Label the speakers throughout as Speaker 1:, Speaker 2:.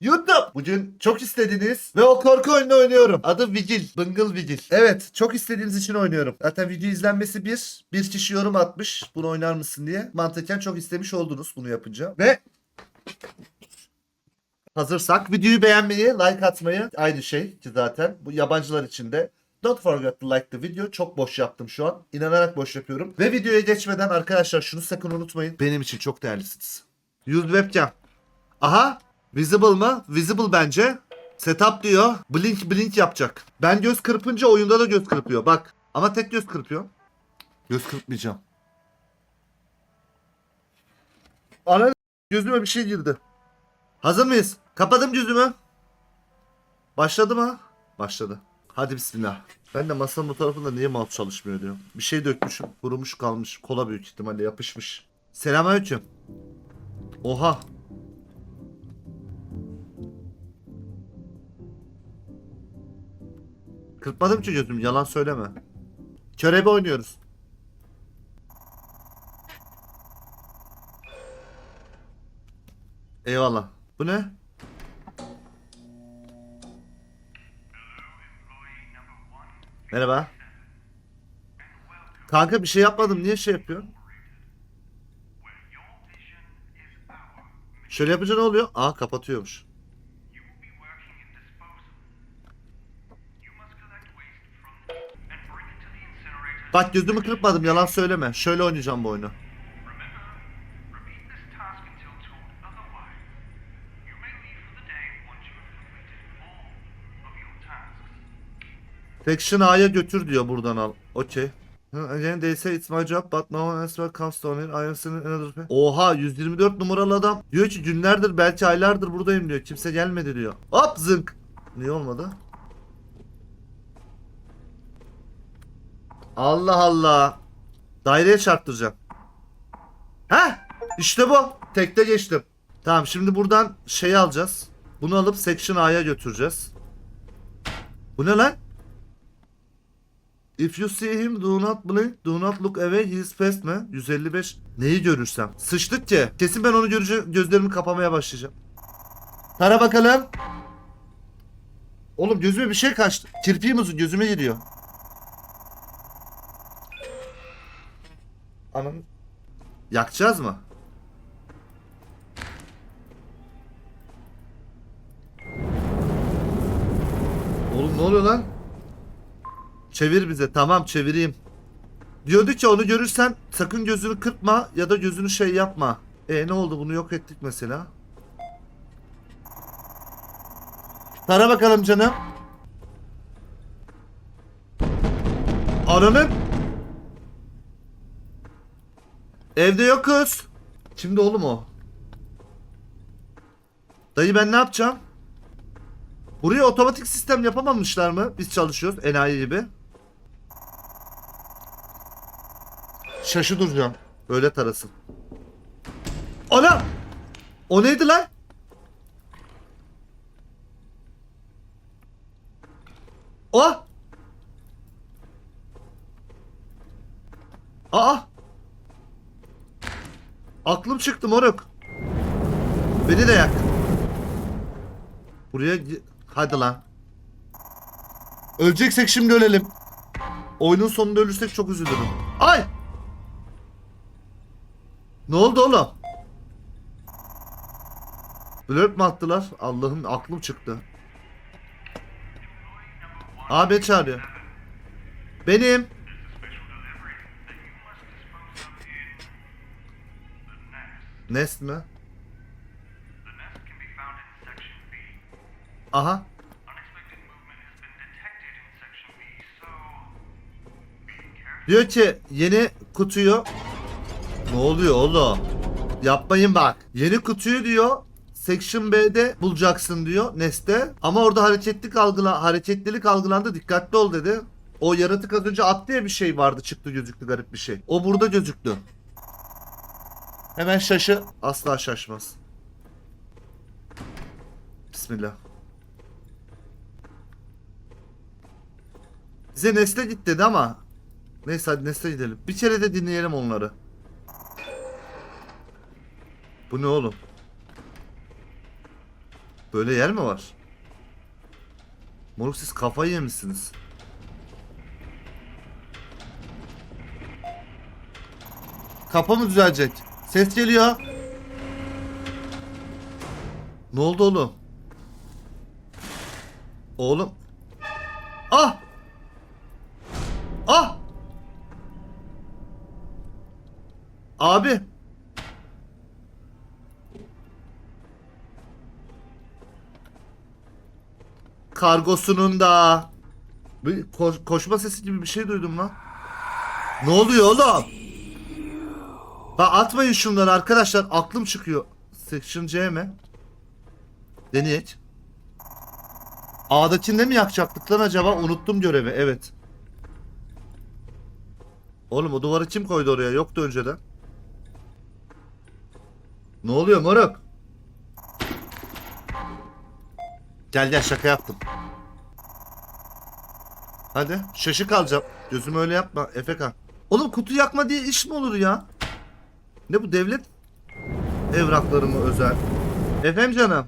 Speaker 1: YouTube. Bugün çok istediğiniz ve o korku oyununu oynuyorum. Adı Vigil. Bıngıl Vigil. Evet çok istediğiniz için oynuyorum. Zaten video izlenmesi bir. Bir kişi yorum atmış. Bunu oynar mısın diye. Mantıken çok istemiş oldunuz bunu yapınca. Ve hazırsak videoyu beğenmeyi, like atmayı aynı şey ki zaten bu yabancılar için de Don't forget to like the video. Çok boş yaptım şu an. İnanarak boş yapıyorum. Ve videoya geçmeden arkadaşlar şunu sakın unutmayın. Benim için çok değerlisiniz. Use webcam. Aha. Visible mı? Visible bence. Setup diyor. Blink blink yapacak. Ben göz kırpınca oyunda da göz kırpıyor. Bak. Ama tek göz kırpıyor. Göz kırpmayacağım. Ana gözüme bir şey girdi. Hazır mıyız? Kapadım gözümü. Başladı mı? Başladı. Hadi bismillah. Ben de masanın bu tarafında niye mouse çalışmıyor diyorum. Bir şey dökmüşüm. Kurumuş kalmış. Kola büyük ihtimalle yapışmış. Selamünaleyküm. Oha. Kırpmadım gözüm. Yalan söyleme. Körebe oynuyoruz. Eyvallah. Bu ne? Merhaba. Kanka bir şey yapmadım. Niye şey yapıyorsun? Şöyle yapınca ne oluyor? Aa kapatıyormuş. Bak gözümü kırpmadım. Yalan söyleme. Şöyle oynayacağım bu oyunu. Section A'ya götür diyor buradan al. Okey. Again they say it's my job but no one else comes down here. I am another pay. Oha 124 numaralı adam. Diyor ki günlerdir belki aylardır buradayım diyor. Kimse gelmedi diyor. Hop zınk. Niye olmadı? Allah Allah. Daireye çarptıracağım. Heh işte bu. Tekte geçtim. Tamam şimdi buradan şeyi alacağız. Bunu alıp Section A'ya götüreceğiz. Bu ne lan? If you see him do not blink, do not look away, he is fast mi? 155. Neyi görürsem? Sıçtık ki. Kesin ben onu görünce gözlerimi kapamaya başlayacağım. Tara bakalım. Oğlum gözüme bir şey kaçtı. Kirpiğim uzun gözüme giriyor. Anam. Yakacağız mı? Oğlum ne oluyor lan? Çevir bize. Tamam çevireyim. Diyordu ki onu görürsen sakın gözünü kırpma ya da gözünü şey yapma. E ne oldu bunu yok ettik mesela. Tara bakalım canım. Ananın. Evde yok kız. Şimdi oğlum o. Dayı ben ne yapacağım? Buraya otomatik sistem yapamamışlar mı? Biz çalışıyoruz enayi gibi. Şaşı duracağım. Öyle tarasın. Ana! O neydi lan? O! Aa! Aklım çıktı moruk. Beni de yak. Buraya hadi lan. Öleceksek şimdi ölelim. Oyunun sonunda ölürsek çok üzülürüm. Ay! Ne oldu oğlum? Blurt mu attılar? Allah'ım aklım çıktı. Abi çağırıyor. Benim.
Speaker 2: So be careful.
Speaker 1: Diyor ki yeni kutuyu Ne oluyor oğlum? Yapmayın bak. Yeni kutuyu diyor Section B'de bulacaksın diyor Nest'te. Ama orada hareketlilik algıla hareketlilik algılandı. Dikkatli ol dedi. O yaratık az önce at diye bir şey vardı çıktı gözüktü garip bir şey. O burada gözüktü. Hemen şaşı asla şaşmaz. Bismillah. Bize Nesle git dedi ama Neyse hadi Nesle gidelim. Bir kere de dinleyelim onları. Bu ne oğlum? Böyle yer mi var? Moruk siz kafayı yemişsiniz. Kapı mı düzelecek? Ses geliyor. Ne oldu oğlum? Oğlum. Ah! Ah! Abi. Kargosunun da. Bir ko- koşma sesi gibi bir şey duydum lan. Ne oluyor oğlum? Bak atmayın şunları arkadaşlar. Aklım çıkıyor. Section C mi? Deneyek. A'dakinde mi yakacaktık lan acaba? Unuttum görevi. Evet. Oğlum o duvarı kim koydu oraya? Yoktu önceden. Ne oluyor moruk? Gel gel şaka yaptım. Hadi şaşı kalacağım. Gözümü öyle yapma Efekan. Oğlum kutu yakma diye iş mi olur ya? Ne bu devlet evrakları mı özel? Efendim canım.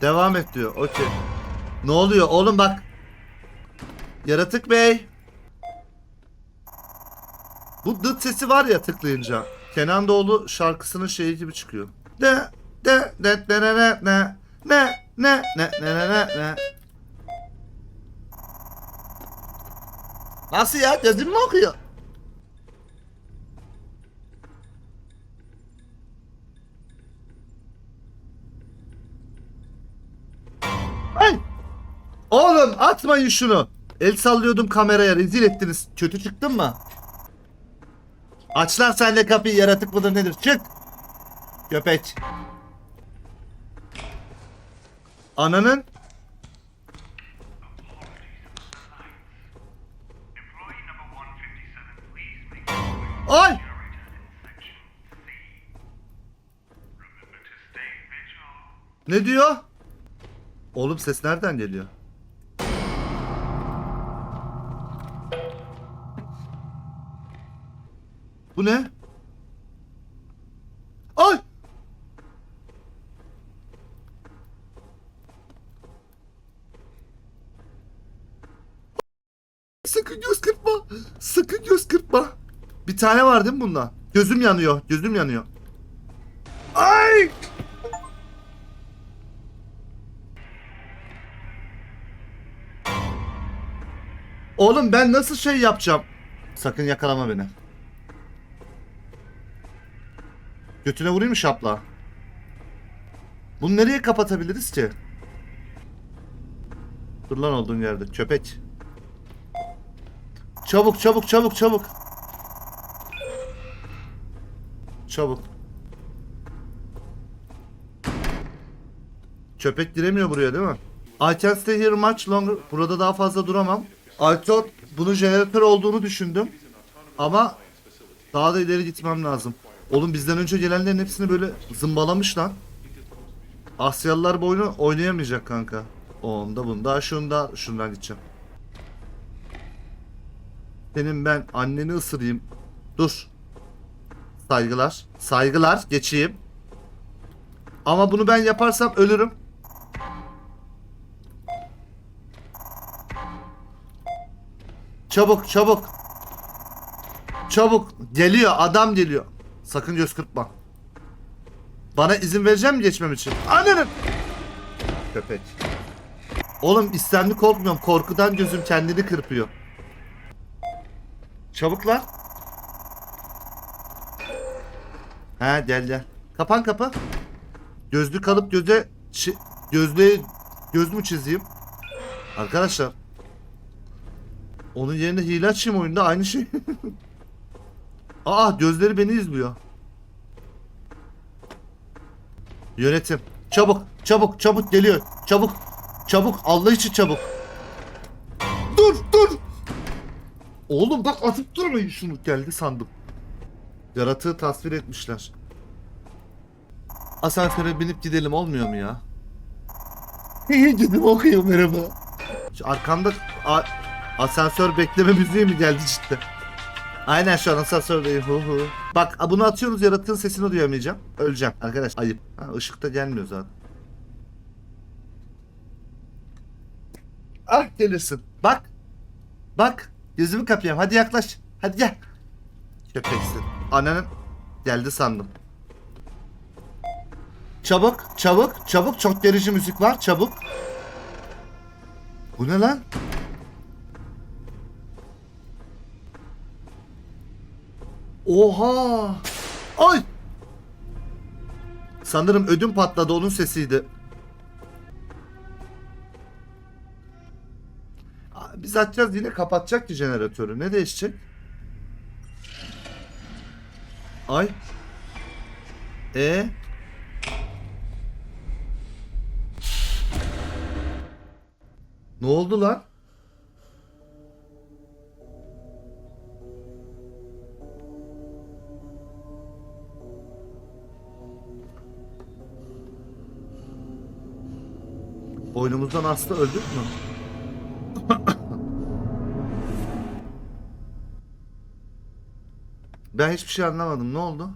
Speaker 1: Devam et diyor. Okey. Ne oluyor oğlum bak. Yaratık bey. Bu dıt sesi var ya tıklayınca. Kenan Doğulu şarkısının şeyi gibi çıkıyor. De de de de ne ne ne ne ne ne ne ne ne Nasıl ya? Gözüm mü okuyor? Ay! Oğlum atmayın şunu. El sallıyordum kameraya rezil ettiniz. Kötü çıktın mı? Aç lan sen de kapıyı yaratık mıdır nedir? Çık. Köpek. Ananın Ne diyor? Oğlum ses nereden geliyor? Bu ne? Ay! Sakın göz kırpma. Sakın göz kırpma. Bir tane var değil mi bundan? Gözüm yanıyor. Gözüm yanıyor. Ay! Oğlum ben nasıl şey yapacağım? Sakın yakalama beni. Götüne vurayım mı şapla? Bunu nereye kapatabiliriz ki? Dur lan olduğun yerde. Köpek. Çabuk çabuk çabuk çabuk. Çabuk. Köpek giremiyor buraya değil mi? I can stay here much longer. Burada daha fazla duramam. Thought bunun jeneratör olduğunu düşündüm. Ama daha da ileri gitmem lazım. Oğlum bizden önce gelenlerin hepsini böyle zımbalamış lan. Asyalılar bu oyunu oynayamayacak kanka. Onda bunda şunda şundan gideceğim. Senin ben anneni ısırayım. Dur. Saygılar. Saygılar. Geçeyim. Ama bunu ben yaparsam ölürüm. Çabuk çabuk. Çabuk. Geliyor adam geliyor. Sakın göz kırpma. Bana izin vereceğim mi geçmem için? Ananın. Köpek. Oğlum istemli korkmuyorum. Korkudan gözüm kendini kırpıyor. Çabuk lan. Ha gel gel. Kapan kapı. Gözlük alıp göze gözlüğe göz mü çizeyim? Arkadaşlar. Onun yerine hile açayım oyunda aynı şey. Aa gözleri beni izliyor. Yönetim. Çabuk, çabuk, çabuk geliyor. Çabuk, çabuk. Allah için çabuk. Dur, dur. Oğlum bak atıp durmayın şunu. Geldi sandım. Yaratığı tasvir etmişler. Asansöre binip gidelim olmuyor mu ya? İyi gidip okuyayım merhaba. Şu arkamda asansör bekleme müziği mi geldi cidden? Aynen şu an asansördeyim. Hu hu. Bak bunu atıyorsunuz yaratığın sesini duyamayacağım. Öleceğim. Arkadaş ayıp. Ha, ışıkta gelmiyor zaten. Ah gelirsin. Bak. Bak. Gözümü kapayım. Hadi yaklaş. Hadi gel. Köpeksin. Ananın geldi sandım. Çabuk, çabuk, çabuk. Çok gerici müzik var. Çabuk. Bu ne lan? Oha! Ay! Sanırım ödüm patladı onun sesiydi. Biz açacağız yine kapatacak ki jeneratörü. Ne değişecek? Ay. E Ne oldu lan? Boynumuzdan hasta öldük mü? ben hiçbir şey anlamadım. Ne oldu?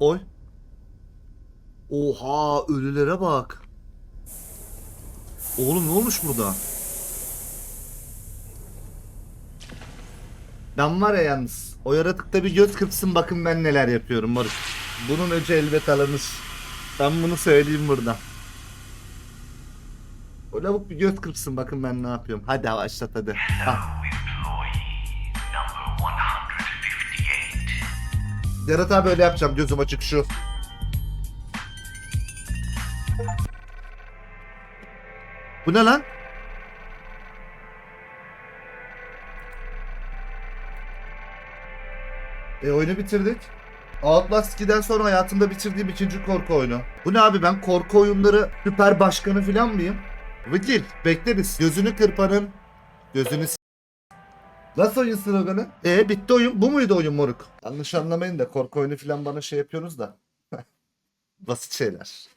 Speaker 1: Oy. Oha ölülere bak. Oğlum ne olmuş burada? Ben var ya yalnız. O yaratıkta bir göz kırpsın bakın ben neler yapıyorum moruk. Bunun öcü elbet alınır. Ben bunu söyleyeyim burada. O lavuk bir göz kırpsın bakın ben ne yapıyorum. Hadi başlat hadi. Ah.
Speaker 2: Number 158.
Speaker 1: Yarat abi öyle yapacağım gözüm açık şu. Bu ne lan? E oyunu bitirdik. Outlast 2'den sonra hayatımda bitirdiğim ikinci korku oyunu. Bu ne abi ben korku oyunları süper başkanı falan mıyım? Vekil bekleriz. Gözünü kırpanın. Gözünü s- Nasıl oyun sloganı? E bitti oyun. Bu muydu oyun moruk? Yanlış anlamayın da korku oyunu falan bana şey yapıyorsunuz da. Basit şeyler.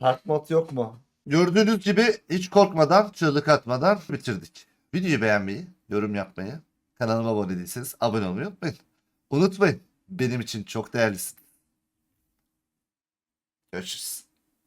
Speaker 1: Hard mod yok mu? Gördüğünüz gibi hiç korkmadan, çığlık atmadan bitirdik. Videoyu beğenmeyi, yorum yapmayı, kanalıma abone değilseniz abone olmayı unutmayın. Unutmayın, benim için çok değerlisin. Görüşürüz.